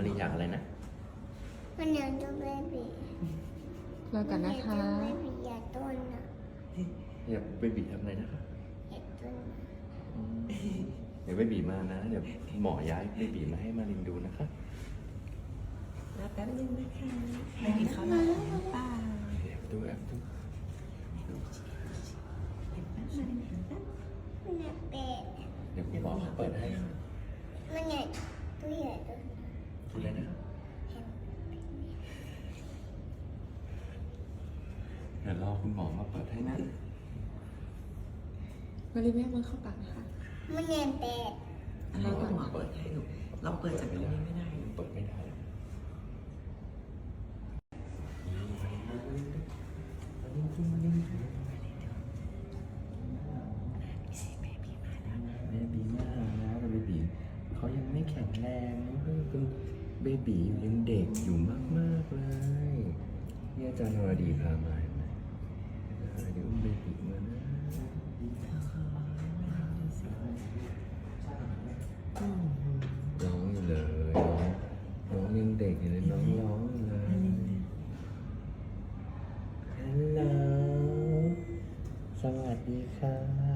มารินอยากอะไรนะ มันอยากดูเบบีรอก่อนนะคะ เบบีอยากต้นนะอยากเบบีทำอะไรนะคะ อยากต้นนะอืมเดี๋ยวเบบีมานะ เดี๋ยวหมอย้ายเบบีมาให้มารินดูนะคะรอแป๊บนึงนะคะไม่มีเขาหลับหรือเปล่าแอบดูแอบดูมันอยากเป็ดเดี๋ยวคุณหมอเขาเปิดให้ค่ะมันอยากตัวใหญ่ต้นนะ พูดเลยนะเดี๋ยวรอคุณหมอมาเปิดให้นะมารีแม่มันเข้าปากนะคะมันอยากเป็ดอะไรก็หมอเปิดให้ลูกเราเปิดจากตรงนี้ไม่ได้เปิดไม่ได้เบบีมากนะเบบีเขายังไม่แข็งแรงนะเพิ่ง เบบีอยู่ยังเด็กอยู่มากๆเลยนี่อาจารย์นรดีพามาเห็นไหมเดี๋ยวอุ้มเบบีมานะร้องอยู่เลยน้องน้องยังเด็กอยู่เลยน้องร้องอยู่เลยฮัลโหลสวัสดีค่ะ